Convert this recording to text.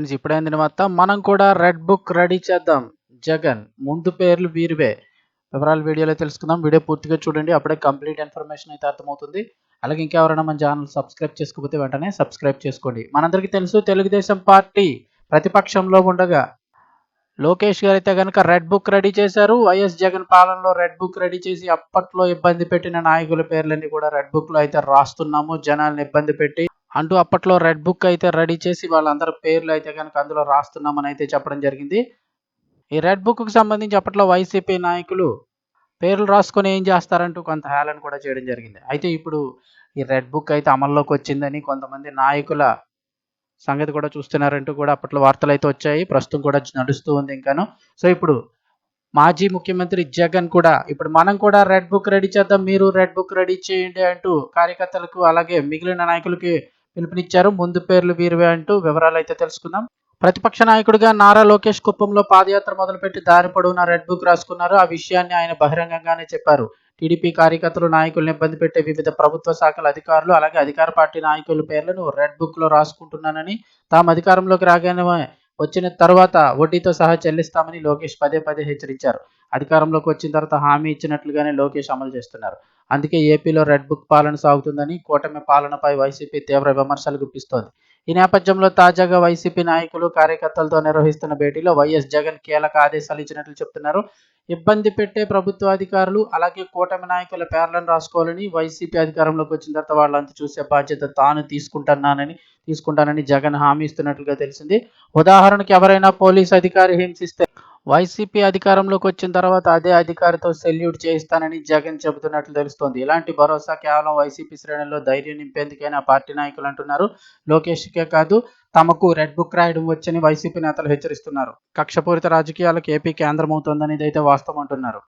Friends ఇప్పుడైంది మొత్తం మనం కూడా రెడ్ బుక్ రెడీ చేద్దాం. జగన్ ముందు పేర్లు వీరివే. వివరాలు వీడియోలో తెలుసుకుందాం. వీడియో పూర్తిగా చూడండి. అప్పుడే కంప్లీట్ ఇన్ఫర్మేషన్ అయితే అర్థమవుతుంది. అలాగే ఇంకెవరైనా మన ఛానల్ సబ్స్క్రైబ్ చేసుకోకపోతే వెంటనే సబ్స్క్రైబ్ చేసుకోండి. మనందరికీ తెలుసు తెలుగుదేశం పార్టీ ప్రతిపక్షంలో ఉండగా లోకేష్ గారు అయితే కనుక రెడ్ బుక్ రెడీ చేశారు. వైఎస్ జగన్ పాలనలో రెడ్ బుక్ రెడీ చేసి అప్పట్లో ఇబ్బంది పెట్టిన నాయకుల పేర్లన్నీ కూడా రెడ్ బుక్లో అయితే రాస్తున్నాము. జనాలను ఇబ్బంది పెట్టి అంటూ అప్పట్లో రెడ్ బుక్ అయితే రెడీ చేసి వాళ్ళందరి పేర్లు అయితే కనుక అందులో రాస్తున్నామని అయితే చెప్పడం జరిగింది. ఈ రెడ్ బుక్కు సంబంధించి అప్పట్లో వైసీపీ నాయకులు పేర్లు రాసుకొని ఏం చేస్తారంటూ కొంత హేళన కూడా చేయడం జరిగింది. అయితే ఇప్పుడు ఈ రెడ్ బుక్ అయితే అమల్లోకి వచ్చిందని కొంతమంది నాయకుల సంగతి కూడా చూస్తున్నారంటూ కూడా అప్పట్లో వార్తలు అయితే వచ్చాయి. ప్రస్తుతం కూడా నడుస్తూ ఉంది ఇంకాను. సో ఇప్పుడు మాజీ ముఖ్యమంత్రి జగన్ కూడా ఇప్పుడు మనం కూడా రెడ్ బుక్ రెడీ చేద్దాం మీరు రెడ్ బుక్ రెడీ చేయండి అంటూ కార్యకర్తలకు అలాగే మిగిలిన నాయకులకి పిలుపునిచ్చారు. ముందు పేర్లు వీరివే అంటూ వివరాలు అయితే తెలుసుకుందాం. ప్రతిపక్ష నాయకుడిగా నారా లోకేష్ కుప్పంలో పాదయాత్ర మొదలుపెట్టి దారి పొడవునా రెడ్ బుక్ రాసుకున్నారు. ఆ విషయాన్ని ఆయన బహిరంగంగానే చెప్పారు. టీడీపీ కార్యకర్తలు నాయకులను ఇబ్బంది పెట్టే వివిధ ప్రభుత్వ శాఖల అధికారులు అలాగే అధికార పార్టీ నాయకుల పేర్లను రెడ్ బుక్లో రాసుకుంటున్నానని తాము అధికారంలోకి రాగానే వచ్చిన తర్వాత వడ్డీతో సహా చెల్లిస్తామని లోకేష్ పదే పదే హెచ్చరించారు. అధికారంలోకి వచ్చిన తర్వాత హామీ ఇచ్చినట్లుగానే లోకేష్ అమలు చేస్తున్నారు. అందుకే ఏపీలో రెడ్ బుక్ పాలన సాగుతుందని కూటమి పాలనపై వైసీపీ తీవ్ర విమర్శలు గుప్పిస్తోంది. ఈ నేపథ్యంలో తాజాగా వైసీపీ నాయకులు కార్యకర్తలతో నిర్వహిస్తున్న భేటీలో వైఎస్ జగన్ కీలక ఆదేశాలు ఇచ్చినట్లు చెప్తున్నారు. ఇబ్బంది పెట్టే ప్రభుత్వ అధికారులు అలాగే కూటమి నాయకుల పేర్లను రాసుకోవాలని వైసీపీ అధికారంలోకి వచ్చిన తర్వాత వాళ్ళంతా చూసే బాధ్యత తాను తీసుకుంటున్నానని తీసుకుంటానని జగన్ హామీ ఇస్తున్నట్లుగా తెలిసింది. ఉదాహరణకి ఎవరైనా పోలీస్ అధికారి హింసిస్తే వైసీపీ అధికారంలోకి వచ్చిన తర్వాత అదే అధికారితో సెల్యూట్ చేయిస్తానని జగన్ చెబుతున్నట్లు తెలుస్తోంది. ఇలాంటి భరోసా కేవలం వైసీపీ శ్రేణుల్లో ధైర్యం నింపేందుకైనా పార్టీ నాయకులు అంటున్నారు. లోకేష్కే కాదు తమకు రెడ్ బుక్ రాయడం వచ్చని వైసీపీ నేతలు హెచ్చరిస్తున్నారు. కక్షపూరిత రాజకీయాలకు ఏపీ కేంద్రం అవుతోందని ఇదైతే వాస్తవం అంటున్నారు.